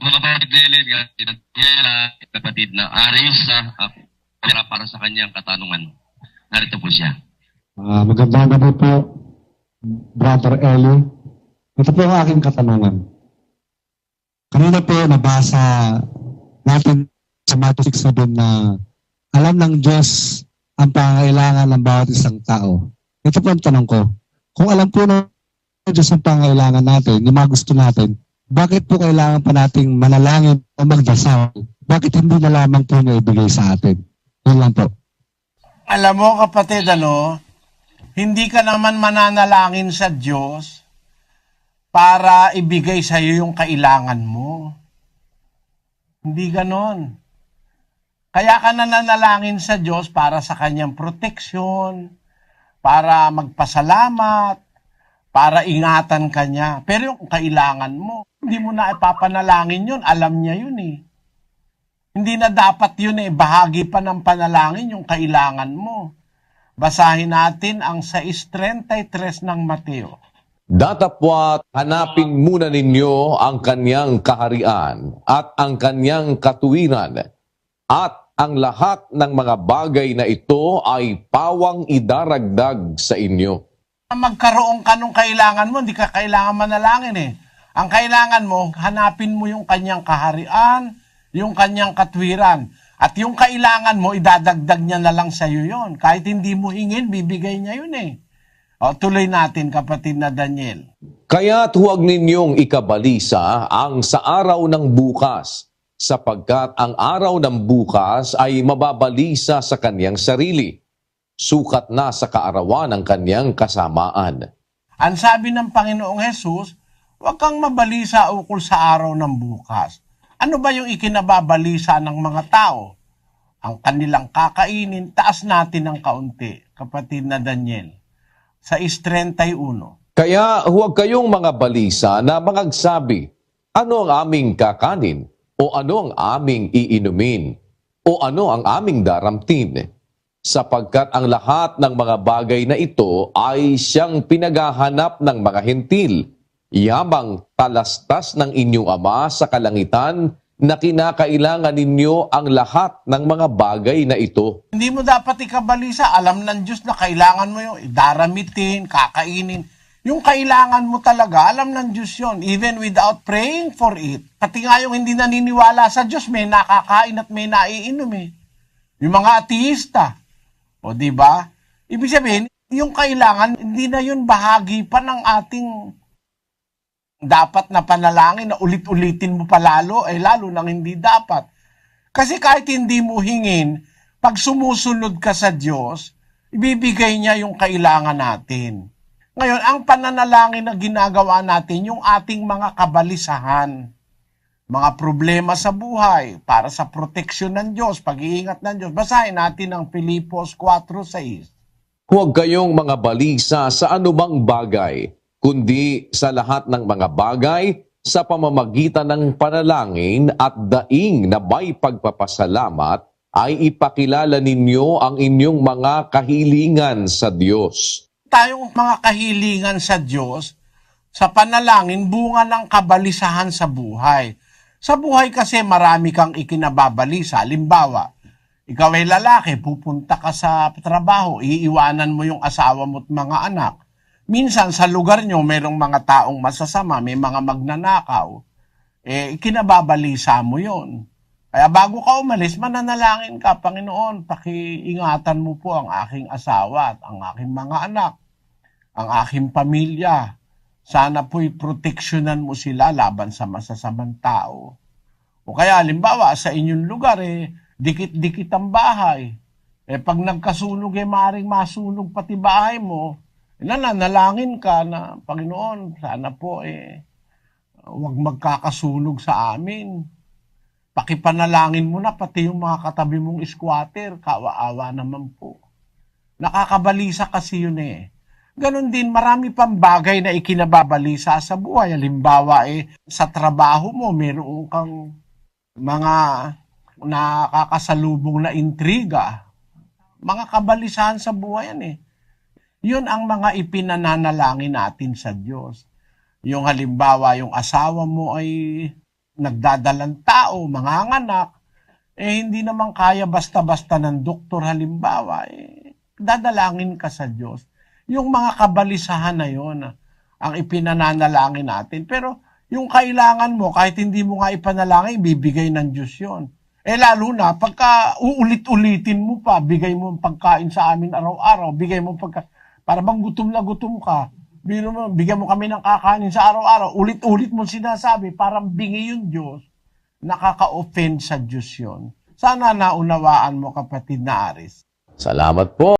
mga kapatid Lelen, kapatid Daniela, kapatid na Aris, uh, para, para sa kanyang katanungan. Narito po siya. Ah, magandang gabi po, Brother Eli. Ito po ang aking katanungan. Kanina po nabasa natin sa Matthew 6.7 na alam ng Diyos ang pangailangan ng bawat isang tao. Ito po ang tanong ko. Kung alam po ng Diyos ang pangailangan natin, yung mga gusto natin, bakit po kailangan pa nating manalangin o magdasal? Bakit hindi na lamang po niya ibigay sa atin? Yun lang po. Alam mo kapatid, ano, hindi ka naman mananalangin sa Diyos para ibigay sa iyo yung kailangan mo. Hindi ganon. Kaya ka nananalangin sa Diyos para sa kanyang proteksyon, para magpasalamat, para ingatan ka niya. Pero yung kailangan mo, hindi mo na ipapanalangin yun. Alam niya yun eh. Hindi na dapat yun eh. Bahagi pa ng panalangin yung kailangan mo. Basahin natin ang 6.33 ng Mateo. Datapwat hanapin muna ninyo ang kanyang kaharian at ang kanyang katuwiran at ang lahat ng mga bagay na ito ay pawang idaragdag sa inyo. Magkaroon ka nung kailangan mo, hindi ka kailangan manalangin eh. Ang kailangan mo, hanapin mo yung kanyang kaharian, yung kanyang katwiran. At yung kailangan mo, idadagdag niya na lang sa iyo yun. Kahit hindi mo hingin, bibigay niya yun eh. O, tuloy natin kapatid na Daniel. Kaya't huwag ninyong ikabalisa ang sa araw ng bukas, sapagkat ang araw ng bukas ay mababalisa sa kanyang sarili. Sukat na sa kaarawan ng kanyang kasamaan. Ang sabi ng Panginoong Jesus, huwag kang mabalisa ukol sa araw ng bukas. Ano ba yung ikinababalisa ng mga tao? Ang kanilang kakainin, taas natin ng kaunti, kapatid na Daniel. Sa is 31. Kaya huwag kayong mga balisa na mangagsabi, ano ang aming kakanin? O ano ang aming iinumin? O ano ang aming daramtin? Sapagkat ang lahat ng mga bagay na ito ay siyang pinaghahanap ng mga hentil, yamang talastas ng inyong ama sa kalangitan na kinakailangan ninyo ang lahat ng mga bagay na ito. Hindi mo dapat ikabalisa. Alam ng Diyos na kailangan mo yung daramitin, kakainin. Yung kailangan mo talaga, alam ng Diyos yon even without praying for it. Pati nga yung hindi naniniwala sa Diyos, may nakakain at may naiinom eh. Yung mga ateista. O di ba? Ibig sabihin, yung kailangan, hindi na yun bahagi pa ng ating dapat na panalangin na ulit-ulitin mo palalo, eh lalo nang hindi dapat. Kasi kahit hindi mo hingin, pag sumusunod ka sa Diyos, ibibigay niya yung kailangan natin. Ngayon, ang pananalangin na ginagawa natin, yung ating mga kabalisahan, mga problema sa buhay, para sa proteksyon ng Diyos, pag-iingat ng Diyos. Basahin natin ang Filipos 4.6. Huwag kayong mga balisa sa anumang bagay, kundi sa lahat ng mga bagay sa pamamagitan ng panalangin at daing na may pagpapasalamat ay ipakilala ninyo ang inyong mga kahilingan sa Diyos. Tayong mga kahilingan sa Diyos, sa panalangin, bunga ng kabalisahan sa buhay. Sa buhay kasi marami kang ikinababalisa. Halimbawa, ikaw ay lalaki, pupunta ka sa trabaho, iiwanan mo yung asawa mo at mga anak. Minsan sa lugar nyo, mayroong mga taong masasama, may mga magnanakaw. Eh, ikinababalisa mo yon. Kaya bago ka umalis, mananalangin ka, Panginoon, pakiingatan mo po ang aking asawa at ang aking mga anak, ang aking pamilya. Sana po'y proteksyonan mo sila laban sa masasamang tao. O kaya, halimbawa, sa inyong lugar, eh, dikit-dikit ang bahay. Eh, pag nagkasunog, eh, maring masunog pati bahay mo. Eh, nananalangin ka na, Panginoon, sana po, eh, huwag magkakasunog sa amin. Pakipanalangin mo na pati yung mga katabi mong squatter, kawaawa naman po. Nakakabalisa kasi yun eh. Ganon din, marami pang bagay na ikinababalisa sa buhay. Halimbawa eh, sa trabaho mo, meron kang mga nakakasalubong na intriga. Mga kabalisahan sa buhay yan eh. Yun ang mga ipinananalangin natin sa Diyos. Yung halimbawa, yung asawa mo ay nagdadalang tao, mga anak, eh hindi naman kaya basta-basta ng doktor halimbawa, eh, dadalangin ka sa Diyos. Yung mga kabalisahan na yon ah, ang ipinananalangin natin. Pero yung kailangan mo, kahit hindi mo nga ipanalangin, bibigay ng Diyos yon. Eh lalo na, pagka uulit-ulitin mo pa, bigay mo ang pagkain sa amin araw-araw, bigay mo pagka... Para bang gutom na gutom ka, bigyan mo, bigyan mo kami ng kakanin sa araw-araw, ulit-ulit mo sinasabi, parang bingi yung Diyos, nakaka-offend sa Diyos yon. Sana naunawaan mo kapatid na Aris. Salamat po.